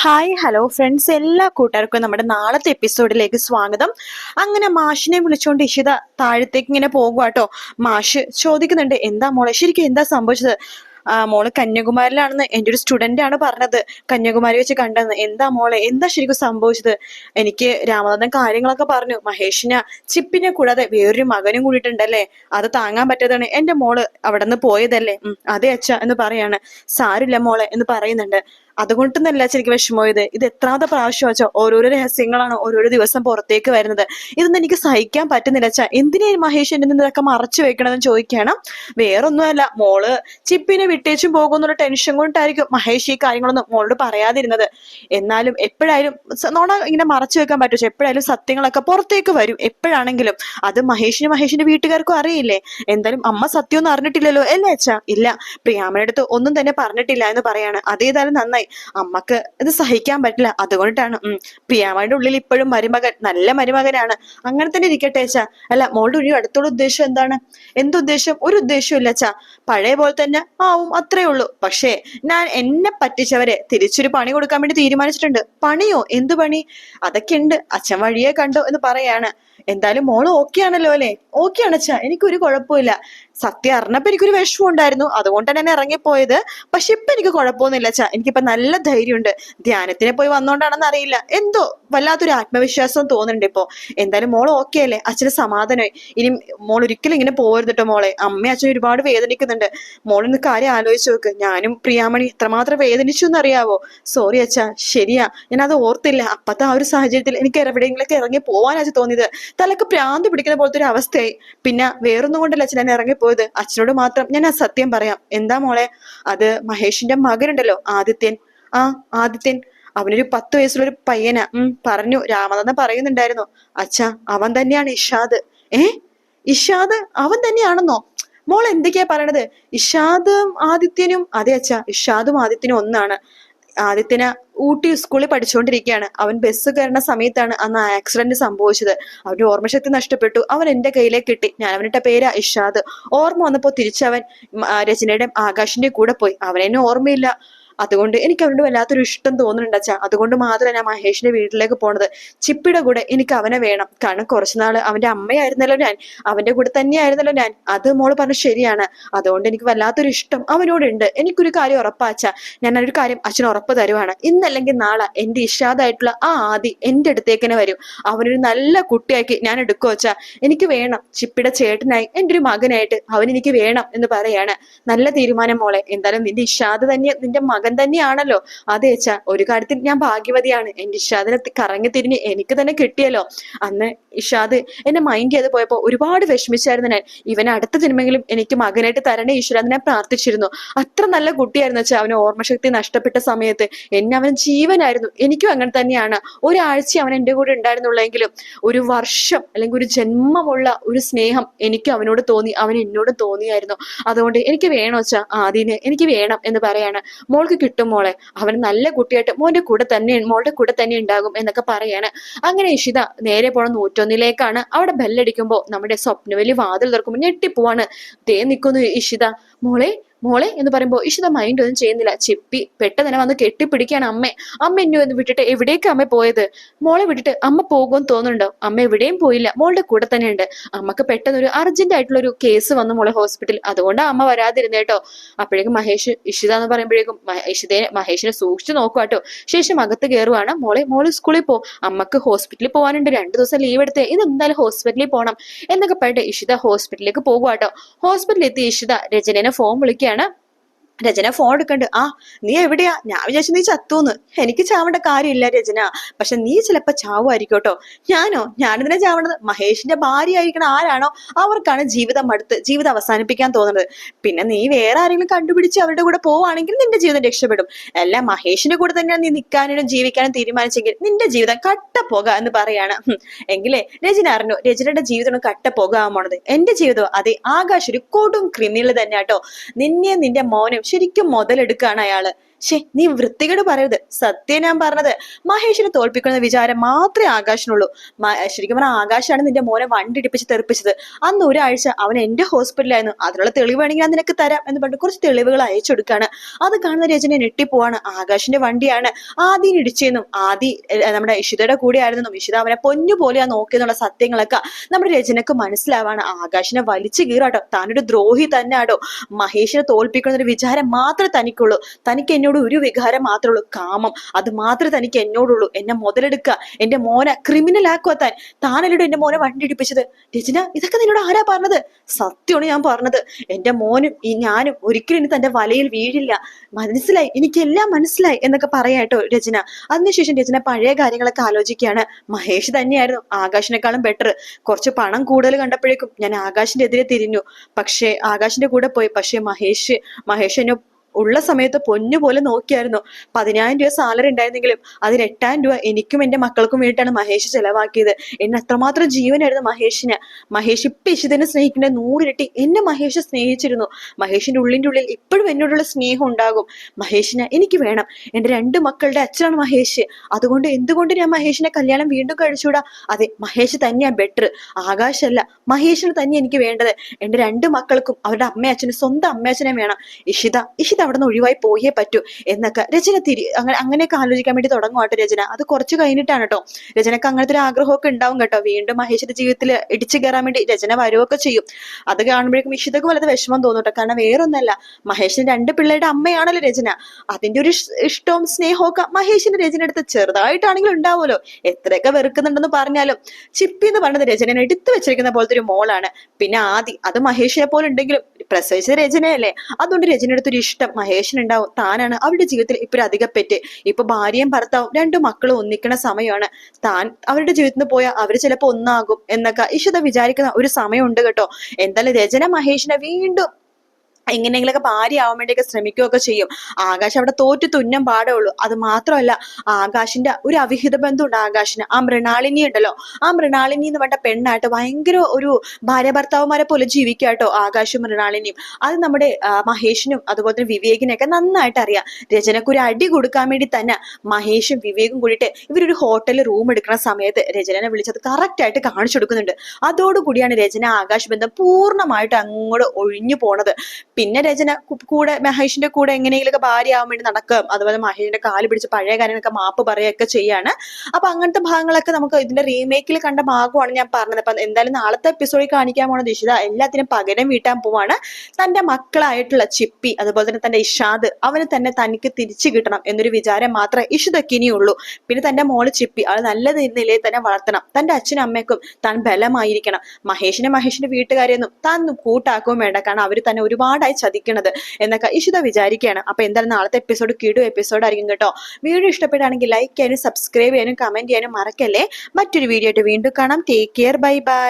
Hi hello friends എല്ലാ കൂട്ടുകാർക്കും നമ്മുടെ നാളത്തെ എപ്പിസോഡിലേക്ക് സ്വാഗതം. അങ്ങനെ മാഷിനെ വിളിച്ചുകൊണ്ട് ഇഷിത താഴത്തേക്ക് ഇങ്ങനെ പോകുക മാഷ് ചോദിക്കുന്നുണ്ട് എന്താ മോളെ ശരിക്കും എന്താ സംഭവിച്ചത്? മോൾ കന്യാകുമാരിലാണെന്ന് എന്റെ ഒരു സ്റ്റുഡന്റ് ആണ് പറഞ്ഞത്. കന്യാകുമാരി വെച്ച് കണ്ടെന്ന്. എന്താ മോളെ എന്താ ശരിക്കും സംഭവിച്ചത്? എനിക്ക് രാമനാഥൻ കാര്യങ്ങളൊക്കെ പറഞ്ഞു. മഹേഷിനെ ചിപ്പിനെ കൂടാതെ വേറൊരു മകനും കൂടിയിട്ടുണ്ടല്ലേ? അത് താങ്ങാൻ പറ്റാതാണ്. എന്റെ മോൾ അവിടെ നിന്ന് പോയതല്ലേ അതെ അച്ഛ എന്ന് പറയാണ്. സാരില്ല മോളെ എന്ന് പറയുന്നുണ്ട്. അതുകൊണ്ടൊന്നല്ല എനിക്ക് വിഷമമായത്. ഇത് എത്രാമത്തെ പ്രാവശ്യം വെച്ചാൽ ഓരോരോ രഹസ്യങ്ങളാണ് ഓരോരോ ദിവസം പുറത്തേക്ക് വരുന്നത്. ഇതൊന്നും എനിക്ക് സഹിക്കാൻ പറ്റുന്നില്ല അച്ഛാ എന്തിനാ മഹേഷ് എന്റെ ഇതൊക്കെ മറച്ചു വെക്കണമെന്ന് ചോദിക്കണം. വേറൊന്നുമല്ല. മോൾ ചിപ്പിനെ വിട്ടേച്ചും പോകുമെന്നുള്ള ടെൻഷൻ കൊണ്ടായിരിക്കും മഹേഷ് ഈ കാര്യങ്ങളൊന്നും മോളോട് പറയാതിരുന്നത്. എന്നാലും എപ്പോഴായാലും നോണ ഇങ്ങനെ മറച്ചു വെക്കാൻ പറ്റും. എപ്പോഴായാലും സത്യങ്ങളൊക്കെ പുറത്തേക്ക് വരും എപ്പോഴാണെങ്കിലും. അത് മഹേഷിന് മഹേഷിന്റെ വീട്ടുകാർക്കും അറിയില്ലേ? എന്തായാലും അമ്മ സത്യം ഒന്നും അറിഞ്ഞിട്ടില്ലല്ലോ. അല്ലേ അച്ഛാ ഇല്ല. പ്രിയാമ്മയുടെ അടുത്ത് ഒന്നും തന്നെ പറഞ്ഞിട്ടില്ല എന്ന് പറയാണ്. അതേതായാലും നന്നായി. അമ്മയ്ക്ക് ഇത് സഹിക്കാൻ പറ്റില്ല. അതുകൊണ്ടാണ് ഉം പ്രിയാമ്മയുടെ ഉള്ളിൽ ഇപ്പോഴും മരുമകൻ നല്ല മരുമകനാണ്. അങ്ങനെ തന്നെ ഇരിക്കട്ടെ അച്ഛാ. അല്ല മോളുടെ ഒരു അടുത്തുള്ള ഉദ്ദേശം എന്താണ്? എന്തുദ്ദേശം ഒരു ഉദ്ദേശം ഇല്ല അച്ഛാ. പഴയ പോലെ തന്നെ ആവും അത്രേ ഉള്ളൂ. പക്ഷേ ഞാൻ എന്നെ പറ്റിച്ചവരെ തിരിച്ചൊരു പണി കൊടുക്കാൻ വേണ്ടി തീരുമാനിച്ചിട്ടുണ്ട്. പണിയോ? എന്തു പണി? അതൊക്കെ ഉണ്ട്. അച്ഛൻ വഴിയെ കണ്ടോ എന്ന് പറയാണ്. എന്തായാലും മോൾ ഓക്കെ ആണല്ലോ അല്ലേ? ഓക്കെ ആണ് അച്ഛാ. എനിക്കൊരു കുഴപ്പമില്ല സത്യം അറിഞ്ഞപ്പോ എനിക്കൊരു വിഷമം ഉണ്ടായിരുന്നു അതുകൊണ്ട് തന്നെ ഇറങ്ങിപ്പോയത്. പക്ഷെ ഇപ്പൊ എനിക്ക് കുഴപ്പമൊന്നുമില്ല. ചാ എനിക്കിപ്പോ നല്ല ധൈര്യമുണ്ട്. ധ്യാനത്തിനെ പോയി വന്നോണ്ടാണെന്ന് അറിയില്ല. എന്തോ വല്ലാത്തൊരു ആത്മവിശ്വാസം തോന്നുന്നുണ്ട് ഇപ്പോ. എന്തായാലും മോൾ ഓക്കെ അല്ലേ? അച്ഛന് സമാധാനമായി. ഇനി മോൾ ഒരിക്കലും ഇങ്ങനെ പോകരുത് കേട്ടോ മോളെ. അമ്മ അച്ഛൻ ഒരുപാട് വേദനിക്കുന്നുണ്ട്. മോളിന്ന് കാര്യം ആലോചിച്ച് നോക്ക്. ഞാനും പ്രിയാമണി എത്രമാത്രം വേദനിച്ചു എന്നറിയാവോ? സോറി അച്ഛാ. ശരിയാ. ഞാൻ അത് ഓർത്തില്ല. അപ്പത്തെ ആ ഒരു സാഹചര്യത്തിൽ എനിക്ക് എവിടെയെങ്കിലൊക്കെ ഇറങ്ങി പോവാനാച്ചു തോന്നിയത്. തലക്ക് പ്രാന്ത് പിടിക്കുന്ന പോലത്തെ ഒരു അവസ്ഥയായി. പിന്നെ വേറൊന്നും കൊണ്ടല്ല അച്ഛൻ ഞാൻ ഇറങ്ങിപ്പോയത് അച്ഛനോട് മാത്രം. ഞാൻ ആ സത്യം പറയാം. എന്താ മോളെ? അത് മഹേഷിന്റെ മകനുണ്ടല്ലോ ആദിത്യൻ. ആ ആദിത്യൻ. അവനൊരു പത്ത് വയസ്സുള്ള ഒരു പയ്യനാ. ഉം പറഞ്ഞു. രാമനാഥൻ പറയുന്നുണ്ടായിരുന്നു. അച്ഛ അവൻ തന്നെയാണ് ഇഷാദ്. ഏ? ഇഷാദ് അവൻ തന്നെയാണെന്നോ? മോൾ എന്തൊക്കെയാ പറയണത്? ഇഷാദും ആദിത്യനും അതെ അച്ഛാ ഇഷാദും ആദിത്യനും ഒന്നാണ്. ആദിത്യന് ഊട്ടി സ്കൂളിൽ പഠിച്ചുകൊണ്ടിരിക്കുകയാണ് അവൻ ബസ് കയറുന്ന സമയത്താണ് അന്ന് ആക്സിഡന്റ് സംഭവിച്ചത്. അവന്റെ ഓർമ്മശക്തി നഷ്ടപ്പെട്ടു. അവൻ എന്റെ കയ്യിലേക്ക് കിട്ടി. ഞാൻ അവനിട്ട പേര് ഇഷാദ്. ഓർമ്മ വന്നപ്പോൾ തിരിച്ചവൻ രചനയുടെ ആകാശിന്റെ കൂടെ പോയി. അവനെന്നെ ഓർമ്മയില്ല. അതുകൊണ്ട് എനിക്ക് അവനോട് വല്ലാത്തൊരു ഇഷ്ടം തോന്നുന്നുണ്ട് അച്ഛാ. അതുകൊണ്ട് മാത്രമേ ഞാൻ മഹേഷിന്റെ വീട്ടിലേക്ക് പോണത്. ചിപ്പിയുടെ കൂടെ എനിക്ക് അവനെ വേണം. കാരണം കുറച്ചുനാൾ അവന്റെ അമ്മയായിരുന്നല്ലോ ഞാൻ. അവന്റെ കൂടെ തന്നെയായിരുന്നല്ലോ ഞാൻ. അത് മോൾ പറഞ്ഞു ശരിയാണ്. അതുകൊണ്ട് എനിക്ക് വല്ലാത്തൊരു ഇഷ്ടം അവനോടുണ്ട്. എനിക്കൊരു കാര്യം ഉറപ്പാച്ചാ ഞാൻ ഒരു കാര്യം അച്ഛൻ ഉറപ്പ് തരുവാണ്. ഇന്നല്ലെങ്കിൽ നാളെ എന്റെ ഇഷാദായിട്ടുള്ള ആ ആദി എന്റെ അടുത്തേക്ക് തന്നെ വരും. അവനൊരു നല്ല കുട്ടിയാക്കി ഞാൻ എടുക്കുവോ അച്ഛാ. എനിക്ക് വേണം. ചിപ്പിയുടെ ചേട്ടനായി എന്റെ ഒരു മകനായിട്ട് അവൻ എനിക്ക് വേണം എന്ന് പറയാണ്. നല്ല തീരുമാനം മോളെ. എന്തായാലും നിന്റെ ഇഷാദ് തന്നെ നിന്റെ മകൻ തന്നെയാണല്ലോ. അതെ അച്ഛാ ഒരു കാര്യത്തിൽ ഞാൻ ഭാഗ്യവതിയാണ്. എന്റെ ഇഷാദിനെ കറങ്ങി തിരിഞ്ഞ് എനിക്ക് തന്നെ കിട്ടിയല്ലോ. അന്ന് ഇഷാദ് എന്നെ മൈൻഡ് ചെയ്ത് പോയപ്പോ ഒരുപാട് വിഷമിച്ചായിരുന്നു ഞാൻ. ഇവനെ അടുത്ത ജന്മെങ്കിലും എനിക്ക് മകനായിട്ട് തരണേ ഈശ്വര ഞാൻ പ്രാർത്ഥിച്ചിരുന്നു. അത്ര നല്ല കുട്ടിയായിരുന്നു വെച്ചാൽ അവന് ഓർമ്മശക്തി നഷ്ടപ്പെട്ട സമയത്ത് എന്നെ അവൻ ജീവനായിരുന്നു. എനിക്കും അങ്ങനെ തന്നെയാണ്. ഒരാഴ്ച അവൻ എന്റെ കൂടെ ഉണ്ടായിരുന്നുള്ളെങ്കിലും ഒരു വർഷം അല്ലെങ്കിൽ ഒരു ജന്മമുള്ള ഒരു സ്നേഹം എനിക്ക് അവനോട് തോന്നി അവൻ എന്നോട് തോന്നിയായിരുന്നു. അതുകൊണ്ട് എനിക്ക് വേണോ വെച്ചാ ആദ്യനെ എനിക്ക് വേണം എന്ന് പറയാണ്. മോൾക്ക് കിട്ടും മോളെ. അവൻ നല്ല കുട്ടിയായിട്ട് മോന്റെ കൂടെ തന്നെ മോളുടെ കൂടെ തന്നെ ഉണ്ടാകും എന്നൊക്കെ പറയാണ്. അങ്ങനെ ഇഷിത നേരെ പോണ നൂറ്റൊന്നിലേക്കാണ്. അവിടെ ബെല്ലടിക്കുമ്പോൾ നമ്മുടെ സ്വപ്നവലി വാതിൽ തുറക്കുമ്പോൾ ഞെട്ടിപ്പോവാണ്. ദേ നിൽക്കുന്നു ഇഷിത. മോളെ മോളെ എന്ന് പറയുമ്പോൾ ഇഷിത മൈൻഡ് ഒന്നും ചെയ്യുന്നില്ല. ചെപ്പി പെട്ടെന്ന് വന്ന് കെട്ടിപ്പിടിക്കാണ് അമ്മ. അമ്മ എന്നെ എന്ന് വിട്ടിട്ട് എവിടേക്ക് അമ്മ പോയത്? മോളെ വിട്ടിട്ട് അമ്മ പോകുമെന്ന് തോന്നുന്നുണ്ടോ? അമ്മ എവിടെയും പോയില്ല. മോളുടെ കൂടെ തന്നെ ഉണ്ട് അമ്മയ്ക്ക് പെട്ടെന്ന് ഒരു അർജന്റ് ആയിട്ടുള്ള ഒരു കേസ് വന്നു മോളെ ഹോസ്പിറ്റലിൽ അതുകൊണ്ട് അമ്മ വരാതിരുന്നേ കേട്ടോ. അപ്പോഴേക്കും മഹേഷ് ഇഷിത എന്ന് പറയുമ്പോഴേക്കും ഇഷിതയെ മഹേഷിനെ സൂക്ഷിച്ചു നോക്കുക ശേഷം അകത്ത് കയറുവാണ് മോളെ മോൾ സ്കൂളിൽ പോ. അമ്മയ്ക്ക് ഹോസ്പിറ്റലിൽ പോകാനുണ്ട് രണ്ടു ദിവസം ലീവ് എടുത്ത്. ഇത് എന്തായാലും ഹോസ്പിറ്റലിൽ പോകണം എന്നൊക്കെ പറഞ്ഞിട്ട് ഇഷിത ഹോസ്പിറ്റലിലേക്ക് പോകുക കേട്ടോ. ഹോസ്പിറ്റലിൽ എത്തി ഇഷിത രചനനെ ഫോൺ വിളിക്കുകയാണ് രചന ഫോൺ എടുക്കണ്ട്. ആ നീ എവിടെയാ? ഞാൻ വിചാരിച്ചു നീ ചത്തുന്ന്. എനിക്ക് ചാവേണ്ട കാര്യമില്ല രചന. പക്ഷെ നീ ചിലപ്പോ ചാവുമായിരിക്കും കേട്ടോ ഞാനോ? ഞാനിതിനെ ചാവണത് മഹേഷിന്റെ ഭാര്യ ആയിരിക്കണ ആരാണോ? അവർക്കാണ് ജീവിതം അടുത്ത് ജീവിതം അവസാനിപ്പിക്കാൻ തോന്നുന്നത്. പിന്നെ നീ വേറെ ആരെങ്കിലും കണ്ടുപിടിച്ച് അവരുടെ കൂടെ പോവാണെങ്കിൽ നിന്റെ ജീവിതം രക്ഷപ്പെടും. അല്ല മഹേഷിന്റെ കൂടെ തന്നെയാണ് നീ നിൽക്കാനും ജീവിക്കാനും തീരുമാനിച്ചെങ്കിൽ നിന്റെ ജീവിതം കട്ട പോക എന്ന് പറയാണ്. എങ്കിലേ രചന അറിഞ്ഞു? രചനയുടെ ജീവിതം കട്ട പോകാൻ പോണത്. എന്റെ ജീവിതം അതെ ആകാശ് ഒരു കൊടും ക്രിമിനൽ തന്നെ കേട്ടോ നിന്നെ നിന്റെ മോനും ശരിക്കും മുതലെടുക്കുകയാണ് അയാൾ. ഷേ നീ വൃത്തികേട് പറയരുത്. സത്യം ഞാൻ പറഞ്ഞത്. മഹേഷിനെ തോൽപ്പിക്കുന്ന വിചാരം മാത്രമേ ആകാശിനുള്ളൂ. ശരിക്കും പറഞ്ഞാൽ ആകാശാണ് നിന്റെ മോനെ വണ്ടി ഇടിപ്പിച്ച് തെറിപ്പിച്ചത്. അന്ന് ഒരാഴ്ച അവൻ എന്റെ ഹോസ്പിറ്റലായിരുന്നു അതിനുള്ള തെളിവ് വേണമെങ്കിൽ ഞാൻ നിനക്ക് തരാം എന്ന് പറഞ്ഞിട്ട് കുറച്ച് തെളിവുകൾ അയച്ചു കൊടുക്കാണ്. അത് കാണുന്ന രചന ഞെട്ടിപ്പോവാണ്. ആകാശിന്റെ വണ്ടിയാണ് ആദ്യം ഇടിച്ചെന്നും ആദി നമ്മുടെ ഇഷിതയുടെ കൂടെ ആയിരുന്നെന്നും ഇഷിത അവനെ പൊന്നു പോലെയാ നോക്കിയെന്നുള്ള സത്യങ്ങളൊക്കെ നമ്മുടെ രചനക്ക് മനസ്സിലാവാണ്. ആകാശിനെ വലിച്ചു കീറാട്ടോ. താനൊരു ദ്രോഹി തന്നെ ആടോ മഹേഷിനെ തോൽപ്പിക്കുന്ന ഒരു വിചാരം മാത്രമേ തനിക്കുള്ളൂ. തനിക്ക് എന്നോട് ഒരു വികാരം മാത്രമേ ഉള്ളൂ കാമം. അത് മാത്രമേ തനിക്ക് എന്നോടുള്ളൂ. എന്നെ മുതലെടുക്കുക എന്റെ മോനെ ക്രിമിനൽ ആക്കുക താൻ. താനല്ലോട് എന്റെ മോനെ വണ്ടി ഇടിപ്പിച്ചത്. രചന ഇതൊക്കെ നിന്നോട് ആരാ പറഞ്ഞത്? സത്യമാണ് ഞാൻ പറഞ്ഞത്. എന്റെ മോനും ഈ ഞാനും ഒരിക്കലും ഇനി തന്റെ വലയിൽ വീഴില്ല. മനസ്സിലായി? എനിക്കെല്ലാം മനസ്സിലായി എന്നൊക്കെ പറയാട്ടോ രചന. അതിനുശേഷം രചന പഴയ കാര്യങ്ങളൊക്കെ ആലോചിക്കുകയാണ്. മഹേഷ് തന്നെയായിരുന്നു. ആകാശിനെക്കാളും ബെറ്റർ കുറച്ച് പണം കൂടുതൽ കണ്ടപ്പോഴേക്കും ഞാൻ ആകാശിന്റെ എതിരെ തിരിഞ്ഞു. പക്ഷേ ആകാശിന്റെ കൂടെ പോയി. പക്ഷേ മഹേഷ് മഹേഷ് എന്നെ ഉള്ള സമയത്ത് പൊന്നു പോലെ നോക്കിയായിരുന്നു. പതിനായിരം രൂപ സാലറി ഉണ്ടായിരുന്നെങ്കിലും അതിൽ എട്ടായിരം രൂപ എനിക്കും എന്റെ മക്കൾക്കും വേണ്ടിയിട്ടാണ് മഹേഷ് ചെലവാക്കിയത്. എന്നെ അത്രമാത്രം ജീവനായിരുന്നു മഹേഷിന്. മഹേഷ് ഇപ്പൊ ഇഷിതനെ സ്നേഹിക്കേണ്ട നൂറിരട്ടി എന്നെ മഹേഷ് സ്നേഹിച്ചിരുന്നു. മഹേഷിന്റെ ഉള്ളിന്റെ ഉള്ളിൽ ഇപ്പോഴും എന്നോടുള്ള സ്നേഹം ഉണ്ടാകും. മഹേഷിനെ എനിക്ക് വേണം. എന്റെ രണ്ട് മക്കളുടെ അച്ഛനാണ് മഹേഷ്. അതുകൊണ്ട് എന്തുകൊണ്ട് ഞാൻ മഹേഷിനെ കല്യാണം വീണ്ടും കഴിച്ചുകൂടാ? അതെ മഹേഷ് തന്നെയാ ബെറ്റർ ആകാശല്ല മഹേഷിന് തന്നെ എനിക്ക് വേണ്ടത്. എന്റെ രണ്ട് മക്കൾക്കും അവരുടെ അമ്മയച്ഛനും സ്വന്തം അമ്മയച്ഛനെ വേണം. ഇഷിത ഇഷിത അവിടെ നിന്ന് ഒഴിവായി പോയേ പറ്റൂ എന്നൊക്കെ. രചന തിരി അങ്ങനെ അങ്ങനെയൊക്കെ ആലോചിക്കാൻ വേണ്ടി തുടങ്ങുവാട്ടോ രചന. അത് കുറച്ച് കഴിഞ്ഞിട്ടാണ് കേട്ടോ. രചനക്ക് അങ്ങനത്തെ ഒരു ആഗ്രഹമൊക്കെ ഉണ്ടാവും കേട്ടോ. വീണ്ടും മഹേഷിന്റെ ജീവിതത്തിൽ ഇടിച്ചു കയറാൻ വേണ്ടി രചന വരുവൊക്കെ ചെയ്യും. അത് കാണുമ്പോഴേക്കും ഇഷിതക്ക് വളരെ വിഷമം തോന്നും കേട്ടോ. കാരണം വേറൊന്നല്ല മഹേഷിന് രണ്ട് പിള്ളേരുടെ അമ്മയാണല്ലോ രചന. അതിന്റെ ഒരു ഇഷ്- ഇഷ്ടവും സ്നേഹവും ഒക്കെ മഹേഷിന്റെ രചന എടുത്ത് ചെറുതായിട്ടാണെങ്കിലും ഉണ്ടാവുമല്ലോ. എത്രയൊക്കെ വെറുക്കുന്നുണ്ടെന്ന് പറഞ്ഞാലും ചിപ്പി എന്ന് പറയുന്നത് രചന എടുത്തു വെച്ചിരിക്കുന്ന പോലത്തെ ഒരു മോളാണ്. പിന്നെ ആദി അത് മഹേഷിനെ പോലെ ഉണ്ടെങ്കിലും പ്രസവിച്ച രചനയല്ലേ? അതുകൊണ്ട് രചന ഒരു ഇഷ്ടം. മഹേഷിനുണ്ടാവും താനാണ് അവരുടെ ജീവിതത്തിൽ ഇപ്പൊ അധിക അധികപ്പെറ്റ് ഇപ്പൊ ഭാര്യയും ഭർത്താവും രണ്ടു മക്കളും ഒന്നിക്കണ സമയമാണ്. താൻ അവരുടെ ജീവിതത്തിൽ നിന്ന് പോയാൽ അവർ ചിലപ്പോ ഒന്നാകും എന്നൊക്കെ ഇഷിത വിചാരിക്കുന്ന ഒരു സമയമുണ്ട് കേട്ടോ. എന്തായാലും രചന മഹേഷിനെ വീണ്ടും എങ്ങനെയെങ്കിലൊക്കെ ഭാര്യ ആവാൻ വേണ്ടിയൊക്കെ ശ്രമിക്കുകയൊക്കെ ചെയ്യും. ആകാശ് അവിടെ തോറ്റു തുന്നം പാടേ ഉള്ളൂ അത് മാത്രമല്ല ആകാശിന്റെ ഒരു അവിഹിത ബന്ധമുണ്ട് ആകാശിന്. ആ മൃണാളിനി ഉണ്ടല്ലോ. ആ മൃണാളിനി എന്ന് പറഞ്ഞ പെണ്ണായിട്ട് ഭയങ്കര ഒരു ഭാര്യ ഭർത്താവുമാരെ പോലെ ജീവിക്കാട്ടോ ആകാശും മൃണാളിനിയും. അത് നമ്മുടെ മഹേഷിനും അതുപോലെ തന്നെ വിവേകിനെയൊക്കെ നന്നായിട്ട് അറിയാം. രചനക്ക് ഒരു അടി കൊടുക്കാൻ വേണ്ടി തന്നെ മഹേഷും വിവേകും കൂടിയിട്ട് ഇവരൊരു ഹോട്ടലിൽ റൂം എടുക്കുന്ന സമയത്ത് രചനനെ വിളിച്ചത് കറക്റ്റ് ആയിട്ട് കാണിച്ചു കൊടുക്കുന്നുണ്ട്. അതോടുകൂടിയാണ് രചന ആകാശ ബന്ധം പൂർണമായിട്ട് അങ്ങോട്ട് ഒഴിഞ്ഞു പോണത്. പിന്നെ രചന കൂടെ മഹേഷിന്റെ കൂടെ എങ്ങനെയെങ്കിലൊക്കെ ഭാര്യ ആവാൻ വേണ്ടി നടക്കും. അതുപോലെ മഹേഷിന്റെ കാൽ പിടിച്ച് പഴയ കാര്യങ്ങളൊക്കെ മാപ്പ് പറയുകയൊക്കെ ചെയ്യാണ്. അപ്പൊ അങ്ങനത്തെ ഭാഗങ്ങളൊക്കെ നമുക്ക് ഇതിന്റെ റീമേക്കിൽ കണ്ട ഭാഗമാണ് ഞാൻ പറഞ്ഞത്. അപ്പൊ എന്തായാലും നാളത്തെ എപ്പിസോഡിൽ കാണിക്കാൻ പോണ ദിശിത എല്ലാത്തിനും പകരം വീട്ടാൻ പോവാണ്. തന്റെ മക്കളായിട്ടുള്ള ചിപ്പി അതുപോലെ തന്നെ തന്റെ ഇഷാദ് അവന് തന്നെ തനിക്ക് തിരിച്ചു കിട്ടണം എന്നൊരു വിചാരം മാത്രമേ ഇഷിതക്ക് ഇനിയുള്ളൂ. പിന്നെ തന്റെ മോൾ ചിപ്പി അത് നല്ല നിലയിൽ തന്നെ വളർത്തണം. തന്റെ അച്ഛനും അമ്മയ്ക്കും താൻ ബലമായിരിക്കണം. മഹേഷിനെ മഹേഷിന്റെ വീട്ടുകാരെയൊന്നും താൻ കൂട്ടാക്കുകയും വേണ്ട. കാരണം അവർ തന്നെ ഒരുപാടായി ചതിക്കണത് എന്നൊക്കെ ഇഷിത വിചാരിക്കുകയാണ്. അപ്പൊ എന്തായാലും നാളത്തെ എപ്പിസോഡ് കിടു എപ്പിസോഡ് ആയിരിക്കും കേട്ടോ. വീഡിയോ ഇഷ്ടപ്പെടുകയാണെങ്കിൽ ലൈക്ക് ചെയ്യാനും സബ്സ്ക്രൈബ് ചെയ്യാനും കമന്റ് ചെയ്യാനും മറക്കല്ലേ. മറ്റൊരു വീഡിയോ ആയിട്ട് വീണ്ടും കാണാം. Take care bye bye